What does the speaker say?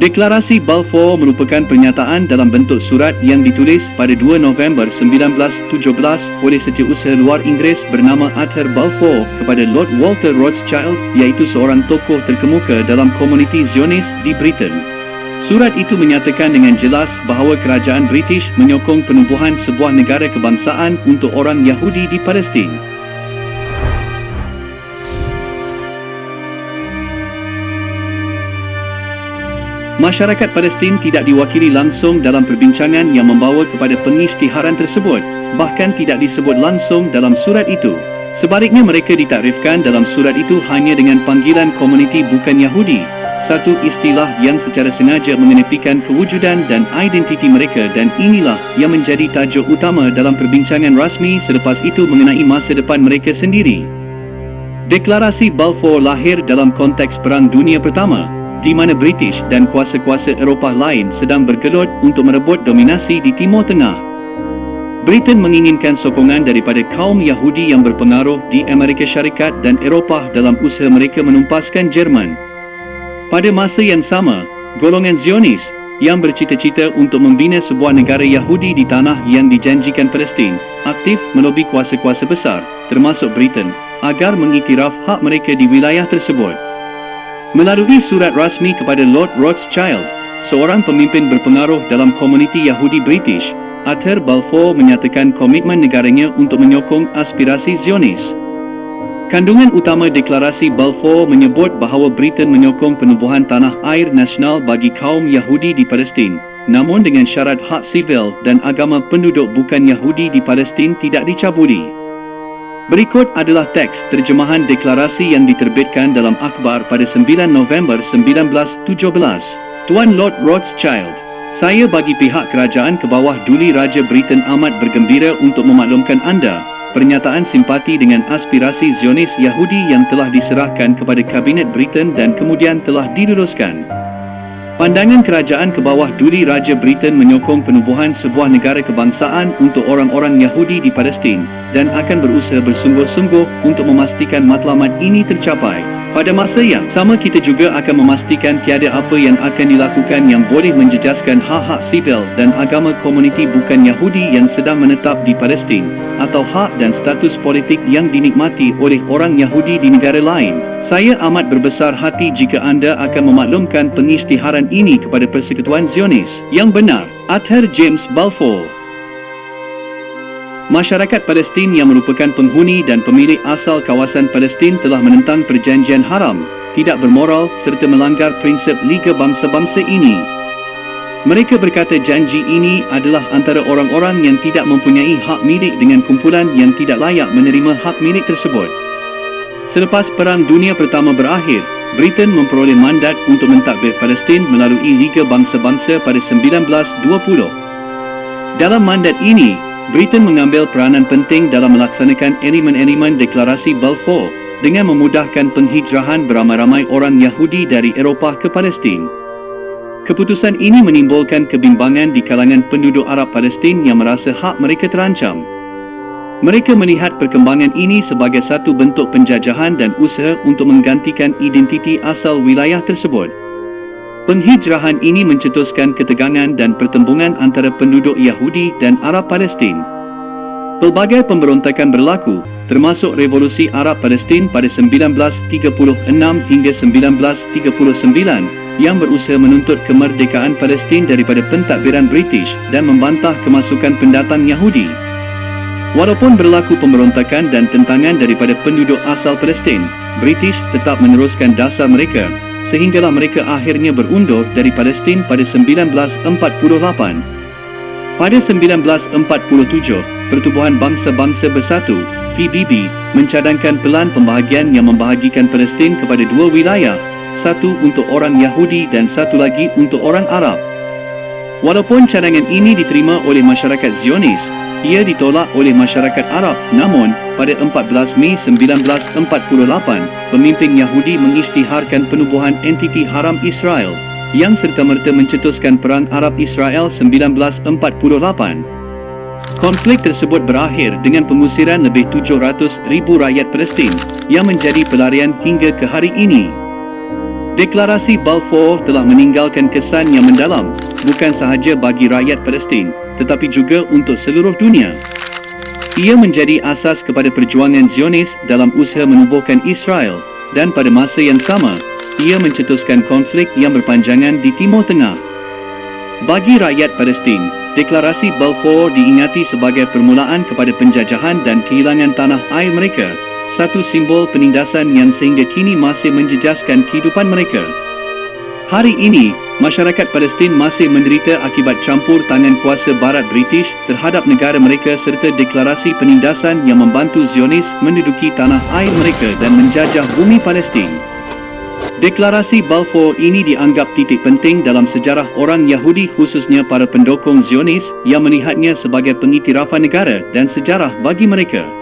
Deklarasi Balfour merupakan pernyataan dalam bentuk surat yang ditulis pada 2 November 1917 oleh setiausaha luar Inggeris bernama Arthur Balfour kepada Lord Walter Rothschild iaitu seorang tokoh terkemuka dalam komuniti Zionis di Britain. Surat itu menyatakan dengan jelas bahawa kerajaan British menyokong penubuhan sebuah negara kebangsaan untuk orang Yahudi di Palestin. Masyarakat Palestin tidak diwakili langsung dalam perbincangan yang membawa kepada pengisytiharan tersebut, bahkan tidak disebut langsung dalam surat itu. Sebaliknya mereka ditakrifkan dalam surat itu hanya dengan panggilan komuniti bukan Yahudi, satu istilah yang secara sengaja mengenepikan kewujudan dan identiti mereka dan inilah yang menjadi tajuk utama dalam perbincangan rasmi selepas itu mengenai masa depan mereka sendiri. Deklarasi Balfour lahir dalam konteks Perang Dunia Pertama, di mana British dan kuasa-kuasa Eropah lain sedang bergelut untuk merebut dominasi di Timur Tengah. Britain menginginkan sokongan daripada kaum Yahudi yang berpengaruh di Amerika Syarikat dan Eropah dalam usaha mereka menumpaskan Jerman. Pada masa yang sama, golongan Zionis yang bercita-cita untuk membina sebuah negara Yahudi di tanah yang dijanjikan Palestin, aktif melobi kuasa-kuasa besar, termasuk Britain, agar mengiktiraf hak mereka di wilayah tersebut. Melalui surat rasmi kepada Lord Rothschild, seorang pemimpin berpengaruh dalam komuniti Yahudi British, Arthur Balfour menyatakan komitmen negaranya untuk menyokong aspirasi Zionis. Kandungan utama deklarasi Balfour menyebut bahawa Britain menyokong penubuhan tanah air nasional bagi kaum Yahudi di Palestin, namun dengan syarat hak sivil dan agama penduduk bukan Yahudi di Palestin tidak dicabuli. Berikut adalah teks terjemahan deklarasi yang diterbitkan dalam akhbar pada 9 November 1917. Tuan Lord Rothschild, saya bagi pihak kerajaan ke bawah duli Raja Britain amat bergembira untuk memaklumkan anda pernyataan simpati dengan aspirasi Zionis Yahudi yang telah diserahkan kepada Kabinet Britain dan kemudian telah diluluskan. Pandangan kerajaan ke bawah duli Raja Britain menyokong penubuhan sebuah negara kebangsaan untuk orang-orang Yahudi di Palestin dan akan berusaha bersungguh-sungguh untuk memastikan matlamat ini tercapai. Pada masa yang sama kita juga akan memastikan tiada apa yang akan dilakukan yang boleh menjejaskan hak-hak sivil dan agama komuniti bukan Yahudi yang sedang menetap di Palestin atau hak dan status politik yang dinikmati oleh orang Yahudi di negara lain. Saya amat berbesar hati jika anda akan memaklumkan pengisytiharan ini kepada Persekutuan Zionis yang benar. Arthur James Balfour Masyarakat Palestin yang merupakan penghuni dan pemilik asal kawasan Palestin telah menentang perjanjian haram, tidak bermoral serta melanggar prinsip Liga Bangsa-Bangsa ini. Mereka berkata janji ini adalah antara orang-orang yang tidak mempunyai hak milik dengan kumpulan yang tidak layak menerima hak milik tersebut. Selepas Perang Dunia Pertama berakhir, Britain memperoleh mandat untuk mentadbir Palestin melalui Liga Bangsa-Bangsa pada 1920. Dalam mandat ini, Britain mengambil peranan penting dalam melaksanakan elemen-elemen deklarasi Balfour dengan memudahkan penghijrahan beramai-ramai orang Yahudi dari Eropah ke Palestin. Keputusan ini menimbulkan kebimbangan di kalangan penduduk Arab Palestin yang merasa hak mereka terancam. Mereka melihat perkembangan ini sebagai satu bentuk penjajahan dan usaha untuk menggantikan identiti asal wilayah tersebut. Penghijrahan ini mencetuskan ketegangan dan pertembungan antara penduduk Yahudi dan Arab Palestin. Pelbagai pemberontakan berlaku, termasuk Revolusi Arab Palestin pada 1936 hingga 1939 yang berusaha menuntut kemerdekaan Palestin daripada pentadbiran British dan membantah kemasukan pendatang Yahudi. Walaupun berlaku pemberontakan dan tentangan daripada penduduk asal Palestin, British tetap meneruskan dasar mereka sehinggalah mereka akhirnya berundur dari Palestin pada 1948. Pada 1947, Pertubuhan Bangsa-Bangsa Bersatu, PBB, mencadangkan pelan pembahagian yang membahagikan Palestin kepada dua wilayah, satu untuk orang Yahudi dan satu lagi untuk orang Arab. Walaupun cadangan ini diterima oleh masyarakat Zionis, ia ditolak oleh masyarakat Arab. Namun, pada 14 Mei 1948, pemimpin Yahudi mengisytiharkan penubuhan entiti haram Israel yang serta-merta mencetuskan Perang Arab-Israel 1948. Konflik tersebut berakhir dengan pengusiran lebih 700 ribu rakyat Palestin yang menjadi pelarian hingga ke hari ini. Deklarasi Balfour telah meninggalkan kesan yang mendalam, bukan sahaja bagi rakyat Palestin, tetapi juga untuk seluruh dunia. Ia menjadi asas kepada perjuangan Zionis dalam usaha menubuhkan Israel dan pada masa yang sama, ia mencetuskan konflik yang berpanjangan di Timur Tengah. Bagi rakyat Palestin, deklarasi Balfour diingati sebagai permulaan kepada penjajahan dan kehilangan tanah air mereka satu simbol penindasan yang sehingga kini masih menjejaskan kehidupan mereka. Hari ini, masyarakat Palestin masih menderita akibat campur tangan kuasa barat British terhadap negara mereka serta deklarasi penindasan yang membantu Zionis menduduki tanah air mereka dan menjajah bumi Palestin. Deklarasi Balfour ini dianggap titik penting dalam sejarah orang Yahudi khususnya para pendukung Zionis yang melihatnya sebagai pengiktirafan negara dan sejarah bagi mereka.